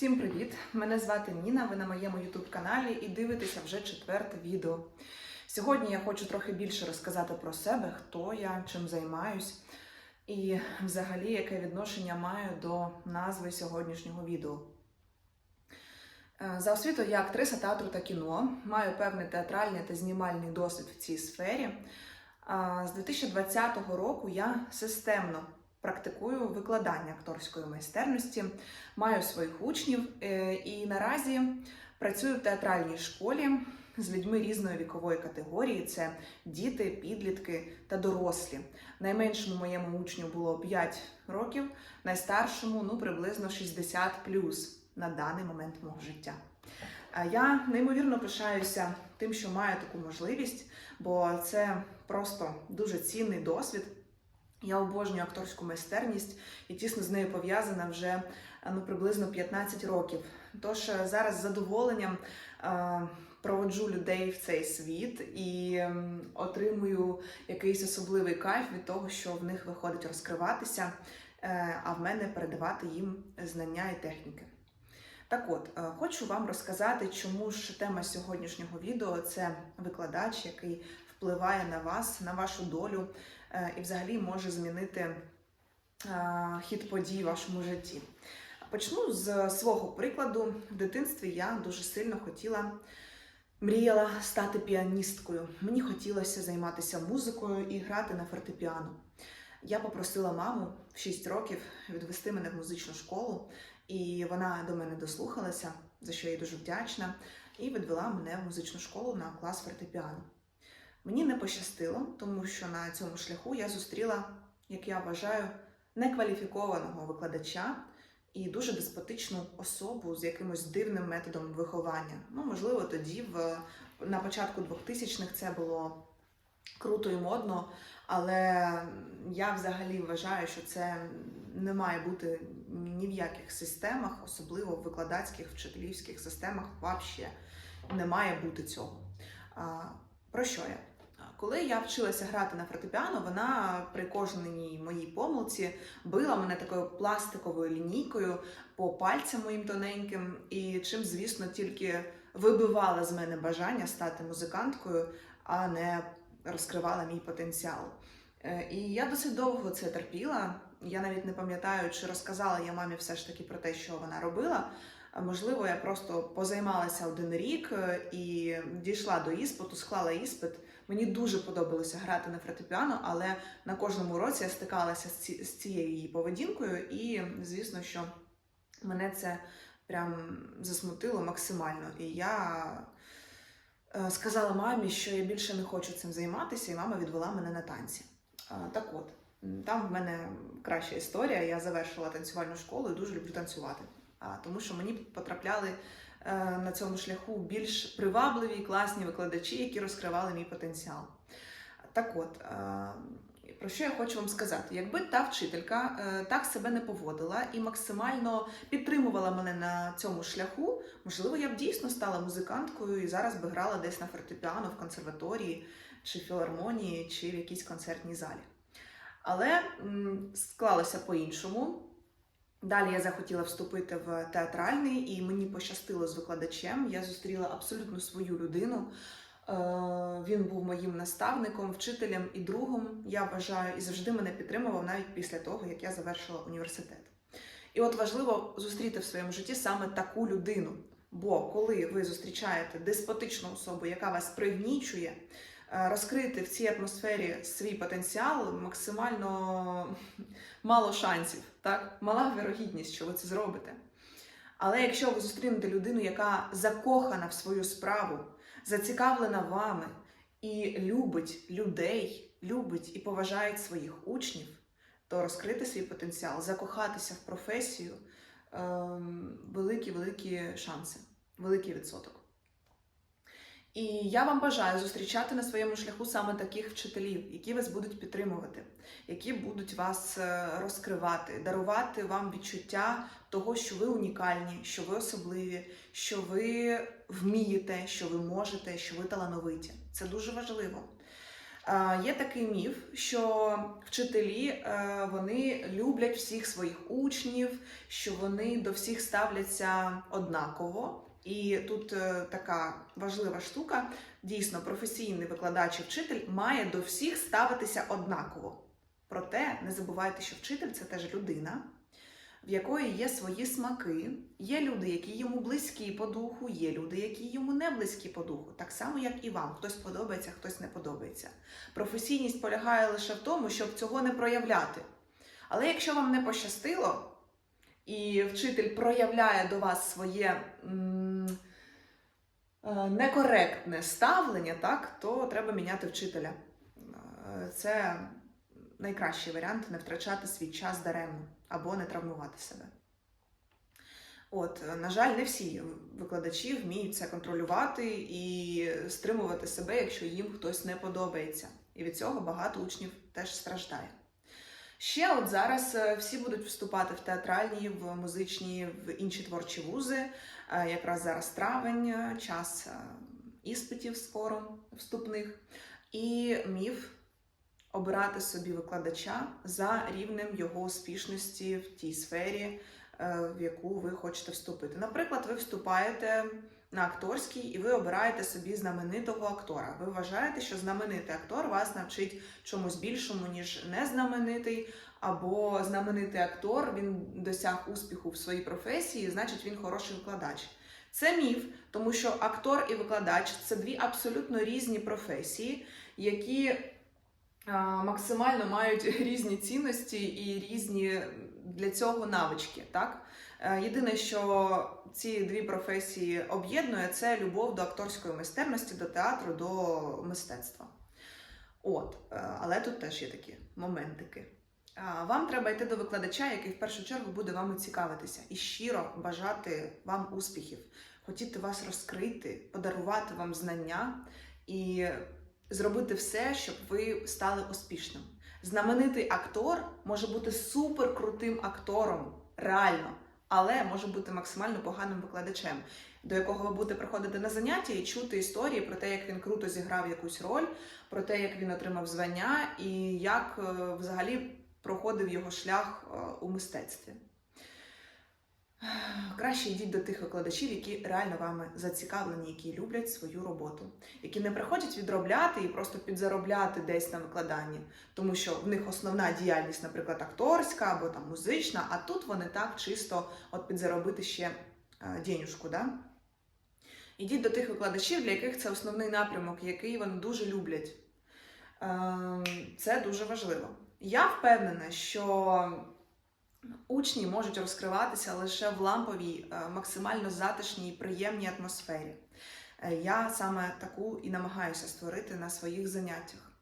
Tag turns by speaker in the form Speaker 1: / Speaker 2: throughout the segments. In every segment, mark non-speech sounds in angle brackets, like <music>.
Speaker 1: Всім привіт! Мене звати Ніна. Ви на моєму youtube каналі і дивитеся вже четверте відео. Сьогодні я хочу трохи більше розказати про себе, хто я, чим займаюсь, і взагалі яке відношення маю до назви сьогоднішнього відео. Е, За освітою я актриса театру та кіно, маю певний театральний та знімальний досвід в цій сфері. З 2020 року я системно практикую викладання акторської майстерності, маю своїх учнів е, і наразі працюю в театральній школі з людьми різної вікової категорії: це діти, підлітки та дорослі. Найменшому моєму учню було 5 років, найстаршому ну приблизно 60 на даний момент мого життя. А Я неймовірно пишаюся тим, що маю таку можливість, бо це просто дуже цінний досвід. Я обожнюю акторську майстерність і тісно з нею пов'язана вже ну, приблизно 15 років. Тож е, зараз з задоволенням е, проводжу людей в цей світ і отримую якийсь особливий кайф від того, що в них виходить розкриватися, е, а в мене передавати їм знання і техніки. Так от, е, хочу вам розказати, чому ж тема сьогоднішнього відео це викладач, який впливає на вас, на вашу долю е, і взагалі може змінити е, хід подій в вашому житті. Почну з свого прикладу. В дитинстві я дуже сильно хотіла, мріяла стати піаністкою. Мені хотілося займатися музикою і грати на фортепіано. Я попросила маму в 6 років відвести мене в музичну школу, і вона до мене дослухалася, за що я дуже вдячна, і відвела мене в музичну школу на клас фортепіано. Мені не пощастило, тому що на цьому шляху я зустріла, як я вважаю, некваліфікованого викладача і дуже деспотичну особу з якимось дивним методом виховання. Ну, можливо, тоді, в, на початку 2000-х, це було круто і модно, але я взагалі вважаю, що це не має бути ні в яких системах, особливо в викладацьких, вчителівських системах, взагалі не має бути цього. Про що я? Коли я вчилася грати на фортепіано, вона при кожній моїй помилці била мене такою пластиковою лінійкою по пальцям моїм тоненьким, і чим, звісно, тільки вибивала з мене бажання стати музиканткою, а не розкривала мій потенціал. Е, І я досить довго це терпіла. Я навіть не пам'ятаю, чи розказала я мамі все ж таки про те, що вона робила. Можливо, я просто позаймалася один рік е, і дійшла до іспиту, склала іспит. Мені дуже подобалося грати на фортепіано, але на кожному році я стикалася з, ці, з цією її поведінкою, і звісно, що мене це прям засмутило максимально. І я е, сказала мамі, що я більше не хочу цим займатися, і мама відвела мене на танці. Так от, там в мене краща історія. Я завершила танцювальну школу і дуже люблю танцювати. Тому що мені потрапляли е, на цьому шляху більш привабливі і класні викладачі, які розкривали мій потенціал. Так от, е, про що я хочу вам сказати? Якби та вчителька е, так себе не поводила і максимально підтримувала мене на цьому шляху, можливо, я б дійсно стала музиканткою і зараз би грала десь на фортепіано в консерваторії чи філармонії, чи в якійсь концертній залі. Але склалося по-іншому. Далі я захотіла вступити в театральний, і мені пощастило з викладачем. Я зустріла абсолютно свою людину. Е, Він був моїм наставником, вчителем і другом. Я вважаю, і завжди мене підтримував навіть після того, як я завершила університет. І от важливо зустріти в своєму житті саме таку людину. Бо коли ви зустрічаєте деспотичну особу, яка вас пригнічує, розкрити в цій атмосфері свій потенціал максимально мало шансів, так? Мала вірогідність, що ви це зробите. Але якщо ви зустрінете людину, яка закохана в свою справу, зацікавлена вами і любить людей, любить і поважає своїх учнів, то розкрити свій потенціал, закохатися в професію ем, великі-великі шанси, великий відсоток. І я вам бажаю зустрічати на своєму шляху саме таких вчителів, які вас будуть підтримувати, які будуть вас е, розкривати, дарувати вам відчуття того, що ви унікальні, що ви особливі, що ви вмієте, що ви можете, що ви талановиті. Це дуже важливо. Е, Є такий міф, що вчителі е, вони люблять всіх своїх учнів, що вони до всіх ставляться однаково. І тут е, така важлива штука: дійсно, професійний викладач і вчитель має до всіх ставитися однаково. Проте не забувайте, що вчитель це теж людина, в якої є свої смаки. Є люди, які йому близькі по духу, є люди, які йому не близькі по духу. Так само, як і вам. Хтось подобається, хтось не подобається. Професійність полягає лише в тому, щоб цього не проявляти. Але якщо вам не пощастило, і вчитель проявляє до вас своє некоректне ставлення, так, то треба міняти вчителя. Е, Це найкращий варіант не втрачати свій час даремно або не травмувати себе. От, е, на жаль, не всі викладачі вміють це контролювати і стримувати себе, якщо їм хтось не подобається. І від цього багато учнів теж страждає. Ще от зараз е, всі будуть вступати в театральні, в музичні, в інші творчі вузи. Е, Якраз зараз травень, е, час іспитів скоро вступних. І міф обирати собі викладача за рівнем його успішності в тій сфері, в яку ви хочете вступити. Наприклад, ви вступаєте на акторський і ви обираєте собі знаменитого актора. Ви вважаєте, що знаменитий актор вас навчить чомусь більшому, ніж незнаменитий, або знаменитий актор він досяг успіху в своїй професії, значить він хороший викладач. Це міф, тому що актор і викладач це дві абсолютно різні професії, які максимально мають <laughs> різні цінності і різні для цього навички. Так? Е, Єдине, що ці дві професії об'єднує, це любов до акторської майстерності, до театру, до мистецтва. От, е, але тут теж є такі моментики. Вам треба йти до викладача, який в першу чергу буде вами цікавитися і щиро бажати вам успіхів, хотіти вас розкрити, подарувати вам знання і зробити все, щоб ви стали успішним. Знаменитий актор може бути суперкрутим актором, реально, але може бути максимально поганим викладачем, до якого ви будете приходити на заняття і чути історії про те, як він круто зіграв якусь роль, про те, як він отримав звання і як е, взагалі проходив його шлях е, у мистецтві. Краще йдіть до тих викладачів, які реально вами зацікавлені, які люблять свою роботу, які не приходять відробляти і просто підзаробляти десь на викладанні, тому що в них основна діяльність, наприклад, акторська або там музична, а тут вони так чисто от підзаробити ще е, денюжку. Да? Ідіть до тих викладачів, для яких це основний напрямок, який вони дуже люблять. Ем, Це дуже важливо. Я впевнена, що учні можуть розкриватися лише в ламповій, е, максимально затишній, приємній атмосфері. Е, Я саме таку і намагаюся створити на своїх заняттях.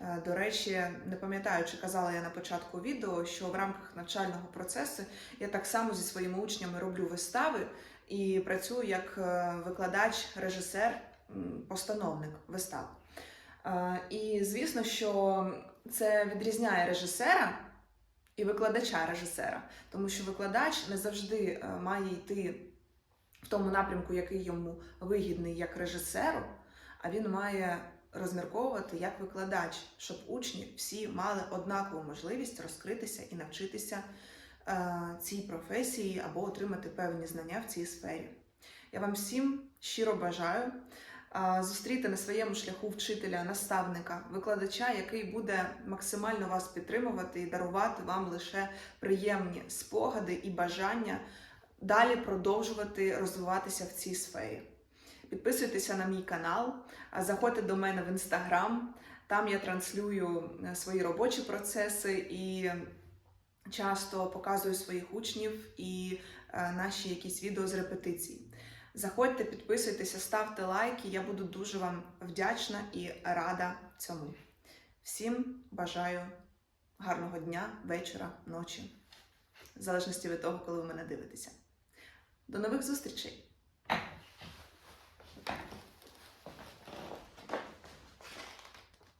Speaker 1: Е, До речі, не пам'ятаю, чи казала я на початку відео, що в рамках навчального процесу я так само зі своїми учнями роблю вистави і працюю як викладач, режисер, постановник вистав. І звісно, що це відрізняє режисера і викладача режисера, тому що викладач не завжди е, має йти в тому напрямку, який йому вигідний як режисеру, а він має розмірковувати як викладач, щоб учні всі мали однакову можливість розкритися і навчитися е, цій професії або отримати певні знання в цій сфері. Я вам всім щиро бажаю зустріти на своєму шляху вчителя, наставника, викладача, який буде максимально вас підтримувати і дарувати вам лише приємні спогади і бажання далі продовжувати розвиватися в цій сфері. Підписуйтеся на мій канал, заходьте до мене в інстаграм. Там я транслюю е, свої робочі процеси і часто показую своїх учнів і е, наші якісь відео з репетицій. Заходьте, підписуйтеся, ставте лайки. Я буду дуже вам вдячна і рада цьому. Всім бажаю гарного дня, вечора, ночі, в залежності від того, коли ви мене дивитеся. До нових зустрічей!